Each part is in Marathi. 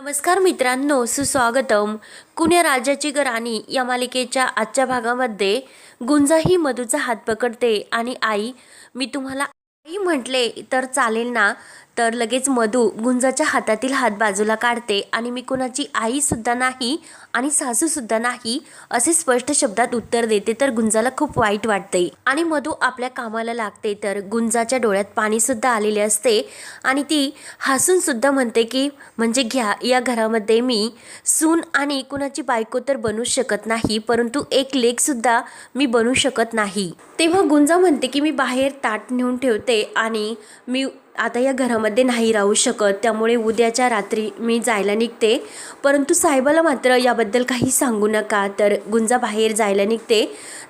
नमस्कार मित्रांनो सुस्वागतम. कुण्या राजाची राणी या मालिकेच्या आजच्या भागामध्ये गुंजा ही मधूचा हात पकडते आणि आई मी तुम्हाला आई म्हटले तर चालेल ना? तर लगेच मधू गुंजाच्या हातातील हात बाजूला काढते आणि मी कुणाची आईसुद्धा नाही आणि सासूसुद्धा नाही असे स्पष्ट शब्दात उत्तर देते तर गुंजाला खूप वाईट वाटते. आणि मधू आपल्या कामाला लागते तर गुंजाच्या डोळ्यात पाणीसुद्धा आलेले असते आणि ती हसूनसुद्धा म्हणते की म्हणजे घ्या या घरामध्ये मी सून आणि कुणाची बायको तर बनू शकत नाही परंतु एक लेखसुद्धा मी बनू शकत नाही. तेव्हा गुंजा म्हणते की मी बाहेर ताट नेऊन ठेवते आणि मी आता या घरामध्ये नाही राहू शकत त्यामुळे उद्याच्या रात्री मी जायला निघते. परंतु साहेबाला मात्र याबद्दल काही सांगू नका. तर गुंजा बाहेर जायला निघते.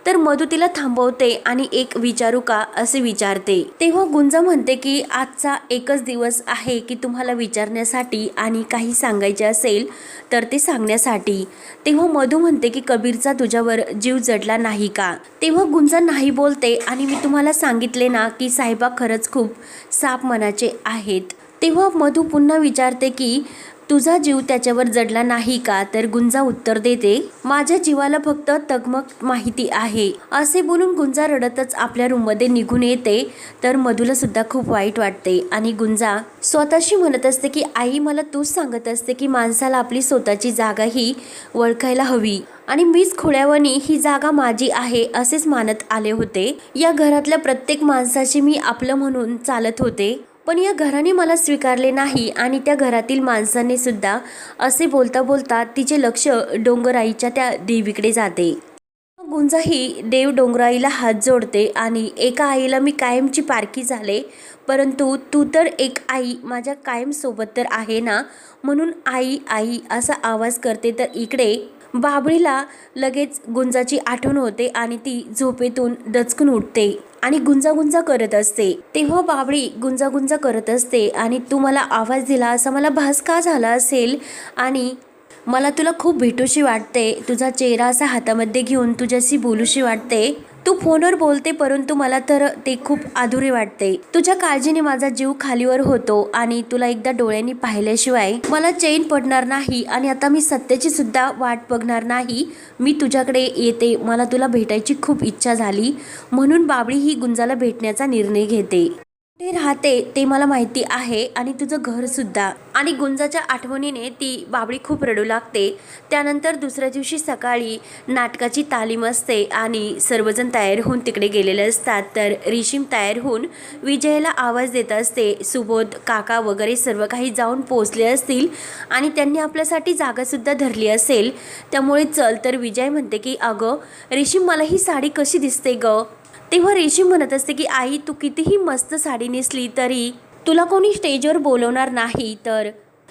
तर मधु तिला थांबवते आणि एक विचारू का? असे विचारते. तेव्हा गुंजा म्हणते की आजचा एकच दिवस आहे की तुम्हाला विचारण्यासाठी आणि काही सांगायचे असेल तर ते सांगण्यासाठी. तेव्हा मधू म्हणते की कबीरचा तुझ्यावर जीव जडला नाही का? तेव्हा गुंजा नाही बोलते आणि मी तुम्हाला सांगितले ना की साहेबा खरंच खूप साप मनाचे आहेत. तेव्हा मधू पुन्हा विचारते की तुझा जीव त्याच्यावर जडला नाही का? तर गुंजा उत्तर देते माझ्या जीवाला फक्त तगमग माहिती आहे. असे बोलून गुंजा रडतच आपल्या रूममध्ये निघून येते तर मधूला सुद्धा खूप वाईट वाटते. आणि गुंजा स्वतःशी म्हणत असते की आई मला तूच सांगत असते की माणसाला आपली स्वतःची जागा ही ओळखायला हवी. आणि मीच खोड्यावणी ही जागा माझी आहे असेच मानत आले होते. या घरातल्या प्रत्येक माणसाशी मी आपलं म्हणून चालत होते. पण या घराने मला स्वीकारले नाही आणि त्या घरातील माणसाने सुद्धा असे बोलता बोलता तिचे लक्ष डोंगराईच्या त्या देवीकडे जाते. गुंजाही देव डोंगराईला हात जोडते आणि एका आईला मी कायमची पारखी झाले परंतु तू तर एक आई माझ्या कायम सोबत तर आहे ना? म्हणून आई आई असा आवाज करते तर इकडे बाबळीला लगेच गुंजाची आठवण होते आणि ती झोपेतून दचकून उठते आणि गुंजागुंजा करत असते. तेव्हा बाबळी गुंजागुंजा करत असते आणि तू मला आवाज दिला असा मला भास का झाला असेल? आणि मला तुला खूप भेटूशी वाटते. तुझा चेहरा असा हातामध्ये घेऊन तुझ्याशी बोलूशी वाटते. तू फोनवर बोलते परंतु मला तर ते खूप अधुरे वाटते. तुझ्या काळजीने माझा जीव खालीवर होतो आणि तुला एकदा डोळ्यांनी पाहिल्याशिवाय मला चैन पडणार नाही आणि आता मी सत्याची सुद्धा वाट बघणार नाही. मी तुझ्याकडे येते मला तुला भेटायची खूप इच्छा झाली. म्हणून बाबळी ही गुंजाला भेटण्याचा निर्णय घेते. ते राहते ते मला माहिती आहे आणि तुझं घरसुद्धा आणि गुंजाच्या आठवणीने ती बाबळी खूप रडू लागते. त्यानंतर दुसऱ्या दिवशी सकाळी नाटकाची तालीम असते आणि सर्वजण तयार होऊन तिकडे गेलेले असतात. तर रिशिम तयार होऊन विजयाला आवाज देत असते सुबोध काका वगैरे सर्व काही जाऊन पोचले असतील आणि त्यांनी आपल्यासाठी जागासुद्धा धरली असेल. त्यामुळे चल. तर विजय म्हणते की अगं रिशिम मला ही साडी कशी दिसते गं? तेव्हा रेशीम म्हणत असते की आई तू कितीही मस्त साडी नेसली तरी तुला कोणी स्टेजवर बोलवणार नाही. तर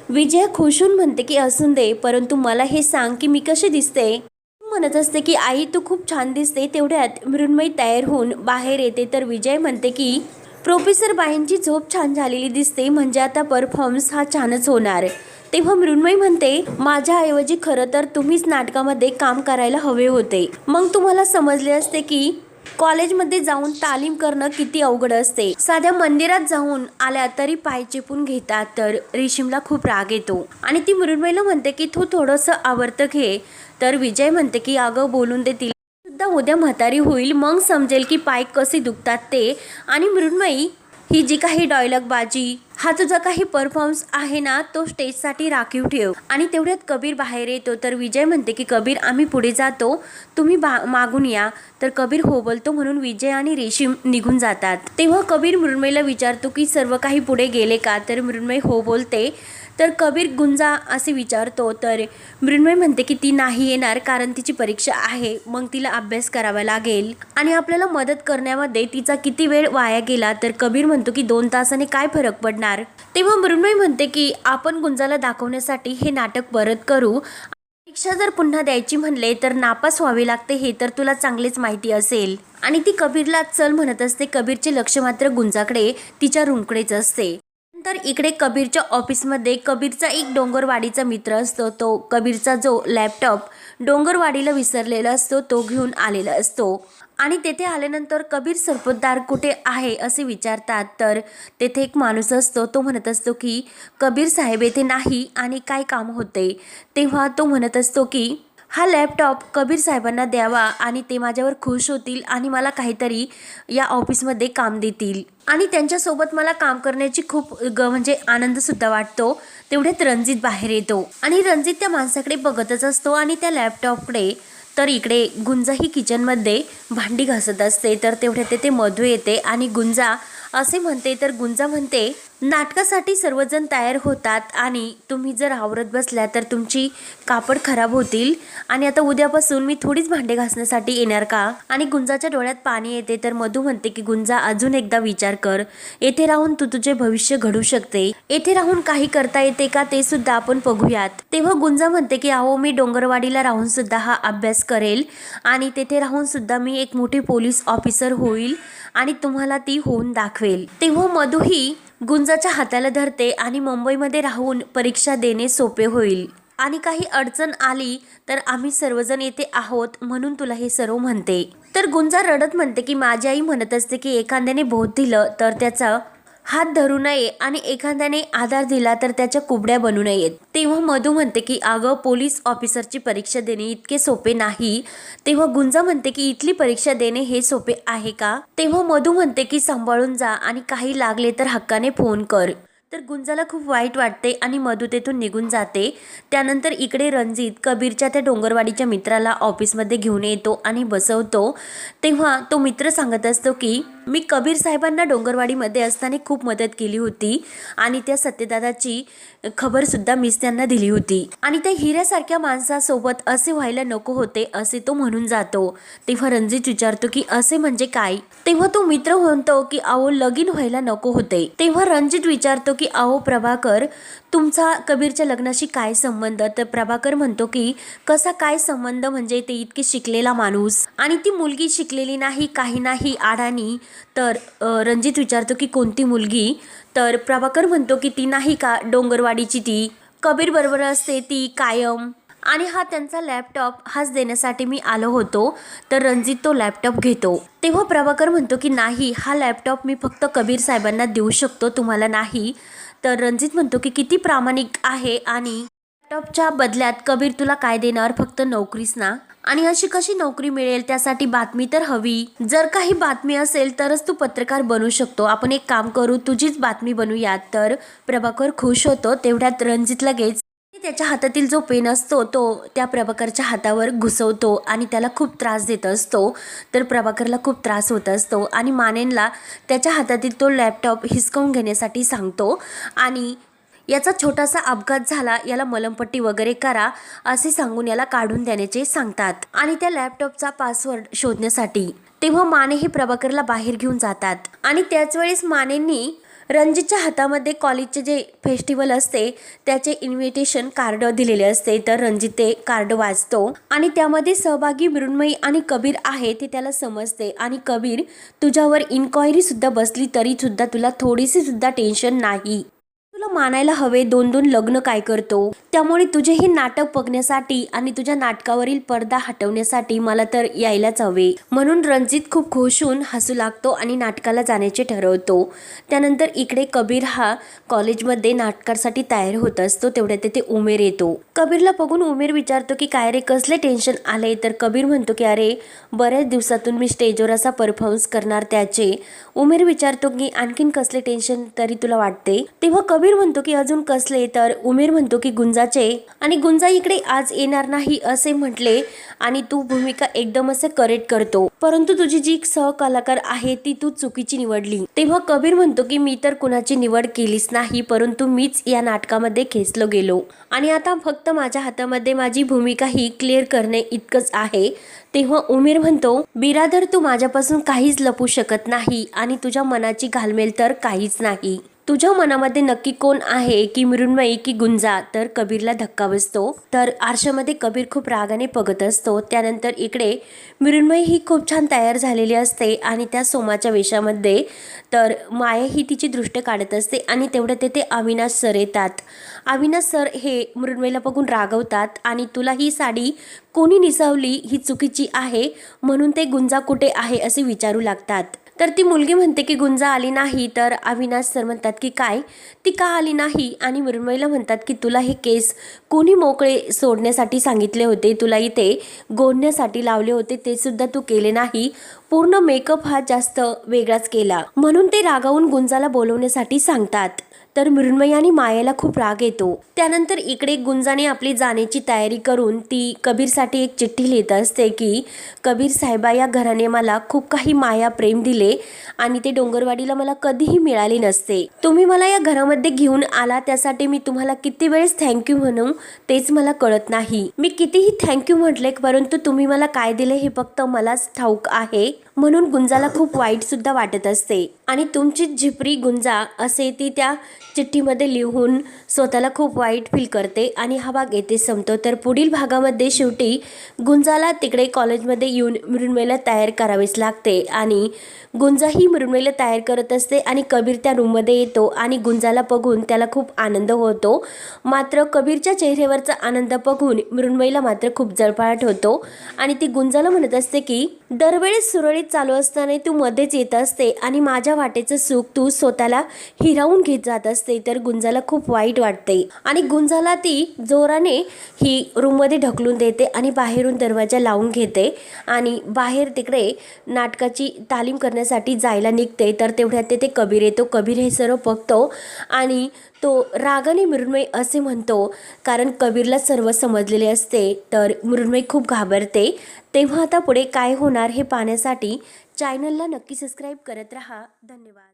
विजया खुशून म्हणते की असून दे परंतु मला हे सांग की मी कशी दिसते? म्हणत असते की आई तू खूप छान दिसते तेवढ्यात मृण्मयी तयार होऊन बाहेर येते. तर विजय म्हणते की प्रोफेसर बाईंची झोप छान झालेली दिसते म्हणजे आता परफॉर्मन्स हा छानच होणार. तेव्हा मृण्मयी म्हणते माझ्याऐवजी खरं तर तुम्हीच नाटकामध्ये काम करायला हवे होते. मग तुम्हाला समजले असते की कॉलेजमध्ये जाऊन तालीम करणं किती अवघड असते. साध्या मंदिरात जाऊन आल्या तरी पाय चिपून घेतात तर रेशीमला खूप राग येतो. आणि ती मृण्मयला म्हणते की तू थोडंसं आवर्त घे तर विजय म्हणते की अगं बोलून दे तिला. सुद्धा उद्या म्हातारी होईल मग समजेल की पाय कसे दुखतात ते. आणि मृण्मयी ही जी काही डायलॉग बाजी हा तुझा काही परफॉर्मन्स आहे ना तो स्टेजसाठी राखीव ठेव. आणि तेवढ्यात कबीर बाहेर येतो. तर विजय म्हणते की कबीर आम्ही पुढे जातो. तुम्ही बा मागून या. तर कबीर हो बोलतो म्हणून विजय आणि रेशीम निघून जातात. तेव्हा कबीर मृण्मयला विचारतो की सर्व काही पुढे गेले का? तर मृण्मय हो बोलते तर कबीर गुंजा असे विचारतो तर मृण्मय म्हणते की ती नाही येणार कारण तिची परीक्षा आहे मग तिला अभ्यास करावा लागेल. आणि आपल्याला मदत करण्यामध्ये तिचा किती वेळ वाया गेला तर कबीर म्हणतो की दोन तासाने काय फरक पडणार? तेव्हा मृण्मय म्हणते की आपण गुंजाला दाखवण्यासाठी हे नाटक परत करू. परीक्षा जर पुन्हा द्यायची म्हणले तर नापास व्हावे लागते हे तर तुला चांगलेच माहिती असेल. आणि ती कबीरला चल म्हणत असते. कबीरचे लक्ष मात्र गुंजाकडे तिच्या रूमकडेच असते. तर इकडे कबीरच्या ऑफिसमध्ये कबीरचा एक डोंगरवाडीचा मित्र असतो. तो कबीरचा जो लॅपटॉप डोंगरवाडीला विसरलेला असतो तो घेऊन आलेला असतो. आणि तेथे आल्यानंतर कबीर सरपोतदार कुठे आहे असे विचारतात. तर तेथे एक माणूस असतो तो म्हणत असतो की कबीर साहेब येथे नाही आणि काय काम होते? तेव्हा तो म्हणत असतो की हा लॅपटॉप कबीर साहेबांना द्यावा आणि ते माझ्यावर खुश होतील आणि मला काहीतरी या ऑफिसमध्ये काम देतील. आणि त्यांच्यासोबत मला काम करण्याची खूप ग म्हणजे आनंदसुद्धा वाटतो. तेवढ्यात रणजित बाहेर येतो. आणि रणजित त्या माणसाकडे बघतच असतो आणि त्या लॅपटॉपकडे तर इकडे गुंजा ही किचनमध्ये भांडी घासत असते. तर तेवढ्या ते मधू येते आणि गुंजा असे म्हणते तर गुंजा म्हणते नाटकासाठी सर्वजण तयार होतात आणि तुम्ही जर आवरत बसल्या तर तुमची कापड खराब होतील. आणि आता उद्यापासून मी थोडीच भांडे घासण्यासाठी येणार का? आणि गुंजाच्या डोळ्यात पाणी येते तर मधू म्हणते की गुंजा अजून एकदा विचार कर. येथे राहून तू तुझे भविष्य घडू शकते. येथे राहून काही करता येते का ते सुद्धा आपण बघूयात. तेव्हा गुंजा म्हणते की अहो मी डोंगरवाडीला राहून सुद्धा हा अभ्यास करेल. आणि तेथे राहून सुद्धा मी एक मोठी पोलीस ऑफिसर होईल आणि तुम्हाला ती होऊन दाखवेल. तेव्हा मधूही गुंजाच्या हाताला धरते आणि मुंबईमध्ये राहून परीक्षा देणे सोपे होईल. आणि काही अडचण आली तर आम्ही सर्वजण येथे आहोत म्हणून तुला हे सर्व म्हणते. तर गुंजा रडत म्हणते की माझी आई म्हणत असते की एखाद्याने बोध दिलं तर त्याचा हात धरू नये आणि एखाद्याने आधार दिला तर त्याच्या कुबड्या बनू नयेत. तेव्हा मधू म्हणते की अगं पोलीस ऑफिसरची परीक्षा देणे इतके सोपे नाही. तेव्हा गुंजा म्हणते की इथली परीक्षा देणे हे सोपे आहे का? तेव्हा मधू म्हणते की सांभाळून जा आणि काही लागले तर हक्काने फोन कर. तर गुंजाला खूप वाईट वाटते आणि मधू तेथून निघून जाते. त्यानंतर इकडे रणजित कबीरच्या त्या डोंगरवाडीच्या मित्राला ऑफिसमध्ये घेऊन येतो आणि बसवतो. तेव्हा तो मित्र सांगत असतो की मी कबीर साहेबांना डोंगरवाडीमध्ये असताना खूप मदत केली होती आणि त्या सत्यदादाची खबरसुद्धा मीच त्यांना दिली होती. आणि त्या हिऱ्यासारख्या माणसासोबत असे व्हायला नको होते असे तो म्हणून जातो. तेव्हा रणजित विचारतो की असे म्हणजे काय? तेव्हा तो मित्र म्हणतो की अहो लगीन व्हायला नको होते. तेव्हा रणजित विचारतो की अहो प्रभाकर तुमचा कबीरच्या लग्नाशी काय संबंध? तर प्रभाकर म्हणतो की कसा काय संबंध? म्हणजे ते इतके शिकलेला माणूस. आणि ती मुलगी शिकलेली नाही काही नाही आडाणी तर रणजित विचारतो की कोणती मुलगी? तर प्रभाकर म्हणतो की ती नाही का डोंगरवाडीची ती? कबीर बरोबर असते ती कायम. आणि हा त्यांचा लॅपटॉप हाच देण्यासाठी मी आलो होतो. तर रणजित तो लॅपटॉप घेतो. तेव्हा प्रभाकर म्हणतो की नाही हा लॅपटॉप मी फक्त कबीर साहेबांना देऊ शकतो तुम्हाला नाही. तर रणजित म्हणतो की किती प्रामाणिक आहे आणि लॅपटॉपच्या बदल्यात कबीर तुला काय देणार? फक्त नोकरीच ना. आणि अशी कशी नोकरी मिळेल त्यासाठी बातमी तर हवी. जर काही बातमी असेल तरच तू पत्रकार बनू शकतो. आपण एक काम करू तुझीच बातमी बनूयात. तर प्रभाकर खुश होतो तेवढ्यात रणजित लगेच त्याच्या हातातील जो पेन असतो तो त्या प्रभाकरच्या हातावर घुसवतो आणि त्याला खूप त्रास देत असतो. तर प्रभाकरला खूप त्रास होत असतो आणि मानेनला त्याच्या हातातील तो लॅपटॉप हिसकावून घेण्यासाठी सांगतो. आणि याचा छोटासा अपघात झाला. याला मलमपट्टी वगैरे करा असे सांगून याला काढून देण्याचे सांगतात आणि त्या लॅपटॉपचा पासवर्ड शोधण्यासाठी. तेव्हा माने हे प्रभाकरला बाहेर घेऊन जातात आणि त्याच वेळेस मानेंनी रणजितच्या हातामध्ये कॉलेजचे जे फेस्टिवल असते त्याचे इन्व्हिटेशन कार्ड दिलेले असते. तर रणजित ते कार्ड वाचतो आणि त्यामध्ये सहभागी मृण्मयी आणि कबीर आहे ते त्याला समजते. आणि कबीर तुझ्यावर इन्क्वायरी सुद्धा बसली तरी सुद्धा तुला थोडीशी सुद्धा टेन्शन नाही. मानायला हवे दोन दोन लग्न काय करतो? त्यामुळे तुझे हे नाटक बघण्यासाठी आणि तुझ्या नाटकावरील पडदा हटवण्यासाठी मला तर यायलाच हवे. म्हणून रणजित खूप खुश होऊन हसू लागतो आणि नाटकाला जाण्याचे ठरवतो. त्यानंतर इकडे कबीर हा कॉलेजमध्ये नाटकासाठी तयार होत असतो तेवढ्या तेथे उमेर येतो. कबीरला बघून उमेर विचारतो की काय रे कसले टेन्शन आले? तर कबीर म्हणतो की अरे बऱ्याच दिवसातून मी स्टेजवर असा परफॉर्मन्स करणार त्याचे. उमेर विचारतो की आणखीन कसले टेन्शन तरी तुला वाटते? तेव्हा कबीर म्हणतो की अजून कसले तर उमेर म्हणतो की गुंजाचे. आणि गुंजा इकडे आज येणार नाही असे म्हटले आणि तू भूमिका एकदम असे करेक्ट करतो. परंतु तुझी जी सहकलाकार आहे ती तू चुकीची निवडली. तेव्हा कबीर म्हणतो की मी तर कुणाची निवड केलीच नाही परंतु मीच या नाटकामध्ये खेचलो गेलो. आणि आता फक्त माझ्या हातामध्ये माझी भूमिका ही क्लिअर करणे इतकंच आहे. तेव्हा उमेर म्हणतो बिरादर तू माझ्यापासून काहीच लपू शकत नाही आणि तुझ्या मनाची घालमेल तर काहीच नाही. तुझ्या मनामध्ये नक्की कोण आहे? की मृण्मयी की गुंजा? तर कबीरला धक्का बसतो. तर आरशामध्ये कबीर खूप रागाने बघत असतो. त्यानंतर इकडे मृण्मयी ही खूप छान तयार झालेली असते आणि त्या सोमाच्या वेशामध्ये तर माया ही तिची दृष्ट काढत असते आणि तेवढं तेथे अविनाश सर येतात. अविनाश सर हे मृण्मयीला बघून रागवतात आणि तुला ही साडी कोणी निसावली? ही चुकीची आहे. म्हणून ते गुंजा कुठे आहे असे विचारू लागतात. तर ती मुलगी म्हणते की गुंजा आली नाही. तर अविनाश सर म्हणतात की काय? ती का आली नाही? आणि मृण्मयीला म्हणतात की तुला हे केस कोणी मोकळे सोडण्यासाठी सांगितले होते? तुला इथे गोंधण्यासाठी लावले होते? ते सुद्धा तू केले नाही? पूर्ण मेकअप हा जास्त वेगळाच केला. म्हणून ते रागावून गुंजाला बोलवण्यासाठी सांगतात. तर मृण्मयी आणि मायेला खूप राग येतो. त्यानंतर इकडे गुंजाने आपली जाण्याची तयारी करून ती कबीरसाठी एक चिठ्ठी लिहित असते की कबीर साहेबा या घराने मला खूप काही माया प्रेम दिले आणि ते डोंगरवाडीला मला कधीही मिळाले नसते. तुम्ही मला या घरामध्ये घेऊन आला त्यासाठी मी तुम्हाला किती वेळेस थँक्यू म्हणू तेच मला कळत नाही. मी कितीही थँक्यू म्हटले परंतु तुम्ही मला काय दिले हे फक्त मलाच ठाऊक आहे. म्हणून गुंजाला खूप वाईटसुद्धा वाटत असते. आणि तुमची झिपरी गुंजा असे ती त्या चिठ्ठीमध्ये लिहून स्वतःला खूप वाईट फील करते. आणि हा भाग येथे संपतो. तर पुढील भागामध्ये शेवटी गुंजाला तिकडे कॉलेजमध्ये येऊन मृण्मयीला तयार करावीच लागते. आणि गुंजा ही तयार करत असते आणि कबीर त्या रूममध्ये येतो आणि गुंजाला बघून त्याला खूप आनंद होतो. मात्र कबीरच्या चेहऱ्यावरचा आनंद बघून मृण्मयीला मात्र खूप जळपाट होतो. आणि ती गुंजाला म्हणत असते की दरवेळेस सुरळीत चालू असताना तू मध्येच येत असते आणि माझ्या वाटेचं सुख तू स्वतःला हिरावून घेत जात असते तर गुंजाला खूप वाईट वाटते. आणि गुंजाला ती जोराने ही रूममध्ये ढकलून देते आणि बाहेरून दरवाजा लावून घेते आणि बाहेर तिकडे नाटकाची तालीम करण्यासाठी जायला निघते. तर तेवढ्यात ते कबीर येतो कबीर हे सर्व बघतो आणि तो रागाने मृण्मय असे म्हणतो. कारण कबीरला सर्व समजलेले असते तर मृण्मय खूप घाबरते. तेव्हा आता पुढे काय होणार हे पाहण्यासाठी चॅनलला नक्की सबस्क्राईब करत राहा. धन्यवाद.